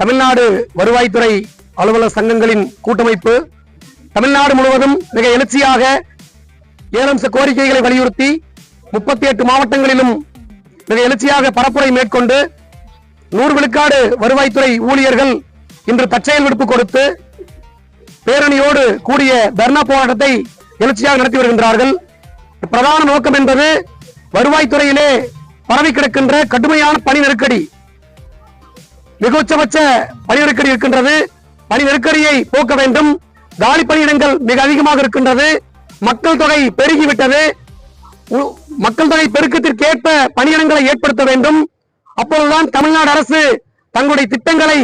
தமிழ்நாடு வருவாய்த்துறை அலுவலர் சங்கங்களின் கூட்டமைப்பு தமிழ்நாடு முழுவதும் மிக எழுச்சியாக ஏழம்ச கோரிக்கைகளை வலியுறுத்தி முப்பத்தி எட்டு மாவட்டங்களிலும் மிக எழுச்சியாக பரப்புரை மேற்கொண்டு நூறு விழுக்காடு வருவாய்த்துறை ஊழியர்கள் இன்று தற்செயல் விடுப்பு கொடுத்து பேரணியோடு கூடிய தர்ணா போராட்டத்தை எழுச்சியாக நடத்தி வருகின்றார்கள். பிரதான நோக்கம் என்பது வருவாய்த்துறையிலே பரவி கிடக்கின்ற கடுமையான பணி நெருக்கடி. மிக உச்சபட்ச பணி நெருக்கடி இருக்கின்றது. பணி நெருக்கடியை போக்க வேண்டும். காலி பணியிடங்கள் மிக அதிகமாக இருக்கின்றது. மக்கள் தொகை பெருகிவிட்டது. மக்கள் தொகை பெருக்கத்திற்கேற்ப பணியிடங்களை ஏற்படுத்த வேண்டும். அப்பொழுதுதான் தமிழ்நாடு அரசு தங்களுடைய திட்டங்களை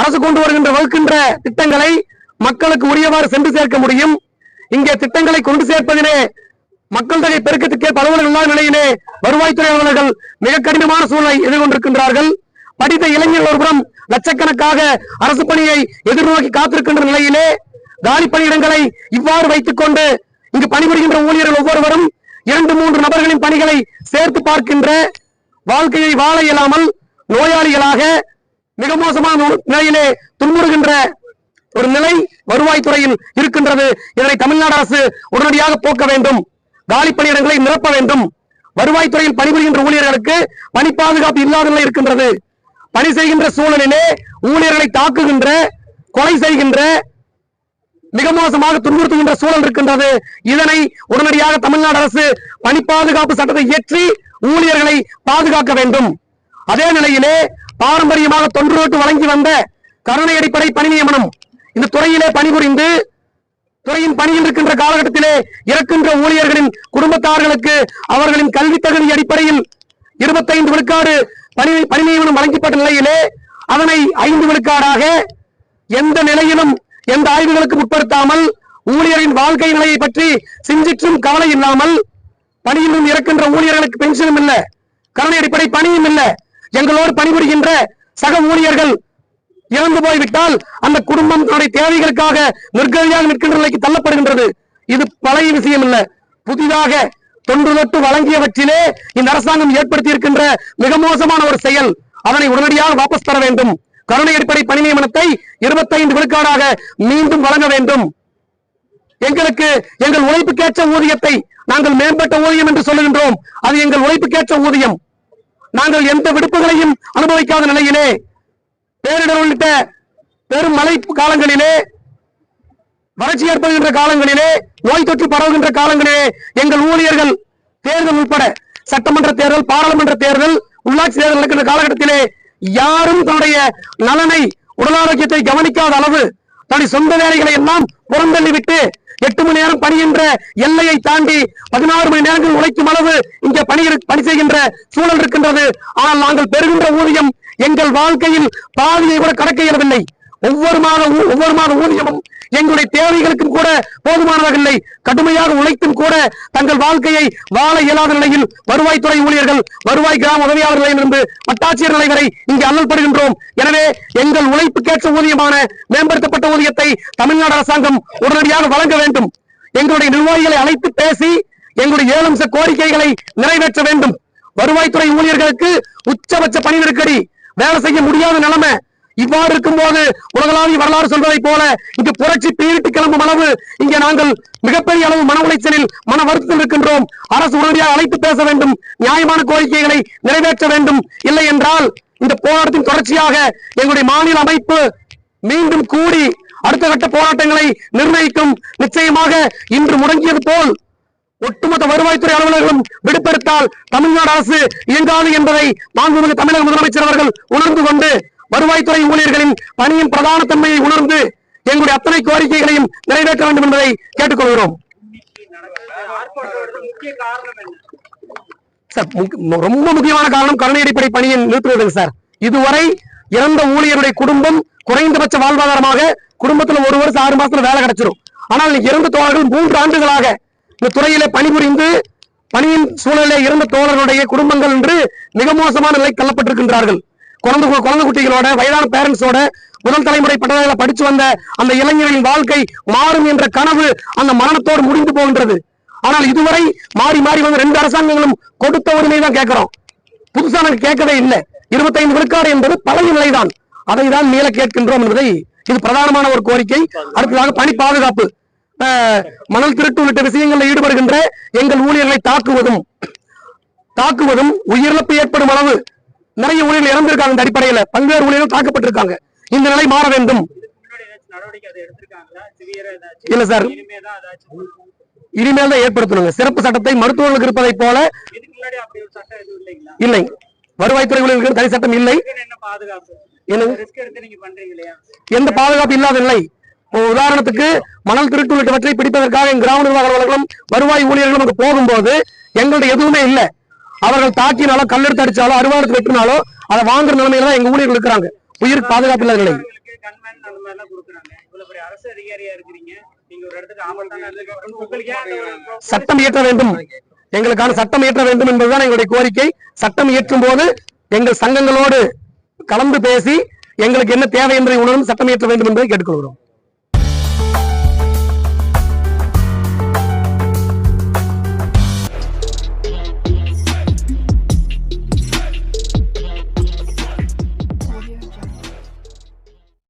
அரசு கொண்டு வருகின்ற வகுக்கின்ற திட்டங்களை மக்களுக்கு உரியவாறு சென்று சேர்க்க முடியும். இங்கே திட்டங்களை கொண்டு சேர்ப்பதிலே மக்கள் தொகை பெருக்கத்திற்கேற்ப அலுவலர்கள் இல்லாத நிலையிலே வருவாய்த்துறை அலுவலர்கள் மிக கடினமான சூழலை எதிர்கொண்டிருக்கின்றார்கள். படித்த இளைஞர்கள் ஒருபுறம் லட்சக்கணக்காக அரசு பணியை எதிர்நோக்கி காத்திருக்கின்ற நிலையிலே காலி பணியிடங்களை இவ்வாறு வைத்துக் கொண்டு இங்கு பணிபுரிகின்ற ஊழியர்கள் ஒவ்வொருவரும் இரண்டு மூன்று நபர்களின் பணிகளை சேர்த்து பார்க்கின்ற வாழ்க்கையை வாழ இயலாமல் நோயாளிகளாக மிக மோசமான நிலையிலே துன்புறுகின்ற ஒரு நிலை வருவாய்த்துறையில் இருக்கின்றது. இதனை தமிழ்நாடு அரசு உடனடியாக போக்க வேண்டும். காலி பணியிடங்களை நிரப்ப வேண்டும். வருவாய்த்துறையில் பணிபுரிகின்ற ஊழியர்களுக்கு பணி பாதுகாப்பு இல்லாத நிலை இருக்கின்றது. பணி செய்கின்ற சூழலிலே ஊழியர்களை தாக்குகின்ற கொலை செய்கின்ற மிக மோசமாக துன்புறுத்துகின்ற சூழல் இருக்கின்றது. இதனை உடனடியாக தமிழ்நாடு அரசு பணி பாதுகாப்பு சட்டத்தை இயற்றி ஊழியர்களை பாதுகாக்க வேண்டும். அதே நிலையிலே பாரம்பரியமாக தொன்று வழங்கி வந்த கருணை அடிப்படை பணி நியமனம் இந்த துறையிலே பணிபுரிந்து துறையின் பணியில் இருக்கின்ற காலகட்டத்திலே இறக்கின்ற ஊழியர்களின் குடும்பத்தார்களுக்கு அவர்களின் கல்வி தகுதி அடிப்படையில் இருபத்தைந்து விழுக்காடு பணி பணி நியமனம் வழங்கப்பட்ட நிலையிலே அதனை ஐந்து விழுக்காடாக எந்த நிலையிலும் எந்த ஆய்வுகளுக்கு உட்படுத்தாமல் ஊழியரின் வாழ்க்கை நிலையை பற்றி சிந்திற்றும் கவலை இல்லாமல் பணியிலும் இறக்கின்ற ஊழியர்களுக்கு பென்ஷனும் இல்லை. கருணை அடிப்படை பணியும் இல்லை. எங்களோடு பணிபுரிகின்ற சக ஊழியர்கள் இறந்து போய்விட்டால் அந்த குடும்பம் தன்னுடைய தேவைகளுக்காக நிர்கதியாக நிற்கின்ற நிலைக்கு தள்ளப்படுகின்றது. இது பழைய விஷயம் இல்லை. புதிதாக தொன்று தொட்டு வழங்கியவற்றிலே இந்த அரசாங்கம் ஏற்படுத்தி இருக்கின்ற மிக மோசமான ஒரு செயல். அதனை உடனடியாக வாபஸ் தர வேண்டும். கருணை அடிப்படை பணி நியமனத்தை இருபத்தைந்து விழுக்காடாக மீண்டும் வழங்க வேண்டும். எங்களுக்கு எங்கள் உழைப்புக்கேற்ற ஊதியத்தை நாங்கள் மேம்பட்ட ஊதியம் என்று சொல்லுகின்றோம். அது எங்கள் உழைப்புக்கேற்ற ஊதியம். நாங்கள் எந்த விடுப்புகளையும் அனுபவிக்காத நிலையிலே பேரிடர் உள்ளிட்ட பெரும் மழை காலங்களிலே வறட்சி ஏற்படுகின்ற காலங்களிலே நோய் தொற்று பரவுகின்ற காலங்களிலே எங்கள் ஊழியர்கள் தேர்தல் உட்பட சட்டமன்ற தேர்தல் பாராளுமன்ற தேர்தல் உள்ளாட்சி தேர்தல் நடக்கின்ற காலகட்டத்திலே யாரும் தன்னுடைய நலனை உடல் ஆரோக்கியத்தை கவனிக்காத அளவு தன்னுடைய சொந்த வேலைகளை எல்லாம் புறந்தள்ளி விட்டு எட்டு மணி நேரம் பணிகின்ற எல்லையை தாண்டி பதினாறு மணி நேரங்கள் உழைக்கும் அளவு இங்கே பணி பணி செய்கின்ற சூழல் இருக்கின்றது. ஆனால் நாங்கள் பெறுகின்ற ஊதியம் எங்கள் வாழ்க்கையில் பாதியை கூட கடக்க இயலவில்லை. ஒவ்வொரு மாத ஒவ்வொரு மாத ஊதியமும் எங்களுடைய தேவைகளுக்கும் கூட போதுமானதாக இல்லை. கடுமையாக உழைத்தும் கூட தங்கள் வாழ்க்கையை வாழ இயலாத நிலையில் வருவாய்த்துறை ஊழியர்கள் வருவாய் கிராம உதவியாளர் நிலையிலிருந்து வட்டாட்சியர் நிலை வரை இங்கே அல்லல்படுகின்றோம் எனவே எங்கள் உழைப்புக்கேற்ற ஊதியமான மேம்படுத்தப்பட்ட ஊதியத்தை தமிழ்நாடு அரசாங்கம் உடனடியாக வழங்க வேண்டும். எங்களுடைய நிர்வாகிகளை அழைத்து பேசி எங்களுடைய ஏழு அம்ச கோரிக்கைகளை நிறைவேற்ற வேண்டும். வருவாய்த்துறை ஊழியர்களுக்கு உச்சபட்ச பணி நெருக்கடி வேலை செய்ய முடியாத நிலைமை இவ்வாறு இருக்கும்போது உலகளாவிய வரலாறு சொல்வதைப் போல இங்கு புரட்சி பீரிட்டு கிளம்பும் அளவு இங்கே நாங்கள் மிகப்பெரிய அளவு மன உளைச்சலில் மன வருத்தத்தில் இருக்கின்றோம். அரசு உடனடியாக அழைத்து பேச வேண்டும். நியாயமான கோரிக்கைகளை நிறைவேற்ற வேண்டும். இல்லை என்றால் இந்த போராட்டத்தின் தொடர்ச்சியாக எங்களுடைய மாநில அமைப்பு மீண்டும் கூடி அடுத்த கட்ட போராட்டங்களை நிர்ணயிக்கும். நிச்சயமாக இன்று முடங்கியது போல் ஒட்டுமொத்த வருவாய்த்துறை அலுவலர்களும் விடுப்பெடுத்தால் தமிழ்நாடு அரசு இயங்காது என்பதை மாண்புமிகு தமிழக முதலமைச்சர் அவர்கள் உணர்ந்து கொண்டு வருவாய்த்துறை ஊழியர்களின் பணியின் பிரதான தன்மையை உணர்ந்து எங்களுடைய அத்தனை கோரிக்கைகளையும் நிறைவேற்ற வேண்டும் என்பதை கேட்டுக்கொள்கிறோம். சார் ரொம்ப முக்கியமான காரணம் கருணை அடிப்படை பணியை நிறுத்துவதுங்க சார். இதுவரை இறந்த ஊழியருடைய குடும்பம் குறைந்தபட்ச வாழ்வாதாரமாக குடும்பத்துல ஒரு வருஷம் ஆறு மாசத்துல வேலை கிடைச்சிரும். ஆனால் இன்னைக்கு இறந்த தோழர்கள் மூன்று ஆண்டுகளாக இந்த துறையிலே பணிபுரிந்து பணியின் சூழலில் இறந்த தோழர்களுடைய குடும்பங்கள் என்று மிக மோசமான நிலை தள்ளப்பட்டிருக்கின்றார்கள். குழந்தை குழந்தை குட்டிகளோட வயதான பேரண்ட்ஸோட முதல் தலைமுறை பட்டதாரிகளை படிச்சு வந்த அந்த இளைஞர்களின் வாழ்க்கை மாறும் என்ற கனவு அந்த மரணத்தோடு முடிந்து போகின்றது. ஆனால் இதுவரை மாறி மாறி வந்த ரெண்டு அரசாங்கங்களும் கொடுத்த உரிமை தான் கேட்கிறோம். புதுசா நாங்க கேட்கவே இல்லை. இருபத்தைந்து விழுக்காடு என்பது பழைய நிலைதான். அதை தான் மீள கேட்கின்றோம் என்பதை இது பிரதானமான ஒரு கோரிக்கை. அடுத்ததாக பணி பாதுகாப்பு. மணல் திருட்டு உள்ளிட்ட விஷயங்களில் ஈடுபடுகின்ற எங்கள் ஊழியர்களை தாக்குவதும் தாக்குவதும் உயிரிழப்பு ஏற்படும் அளவு நிறைய ஊழியர்கள் இறந்திருக்காங்க இந்த அடிப்படையில. பல்வேறு ஊழியர்கள் தாக்கப்பட்டிருக்காங்க. இந்த நிலை மாற வேண்டும். இல்ல சார். இனிமேல் தான் ஏற்படுத்தணுங்க. சிறப்பு சட்டத்தை மருத்துவர்களுக்கு இருப்பதைப் போல இல்லை. வருவாய்த்துறை ஊழியர்களுக்கு தனி சட்டம் இல்லை. எந்த பாதுகாப்பு இல்லாத உதாரணத்துக்கு மணல் திருட்டு உள்ளிட்டவற்றை பிடிப்பதற்காக என் கிராம நிர்வாக அலுவலர்களும் வருவாய் ஊழியர்களும் அங்கு போகும்போது எங்கள்ட்ட எதுவுமே இல்லை. அவர்கள் தாக்கினாலோ கல்லெடுத்து அடிச்சாலோ அருவாளத்து வெட்டினாலோ அதை வாங்குற நிலைமையில தான் எங்க ஊழியர்கள் இருக்கிறாங்க. உயிருக்கு பாதுகாப்பு இல்லாத நிலை சட்டம் இயற்ற வேண்டும். எங்களுக்கான சட்டம் இயற்ற வேண்டும் என்பதுதான் எங்களுடைய கோரிக்கை. சட்டம் இயற்றும் போது எங்கள் சங்கங்களோடு கலந்து பேசி எங்களுக்கு என்ன தேவை என்பதை உணரும் சட்டம் இயற்ற வேண்டும் என்பதை கேட்டுக்கொள்கிறோம்.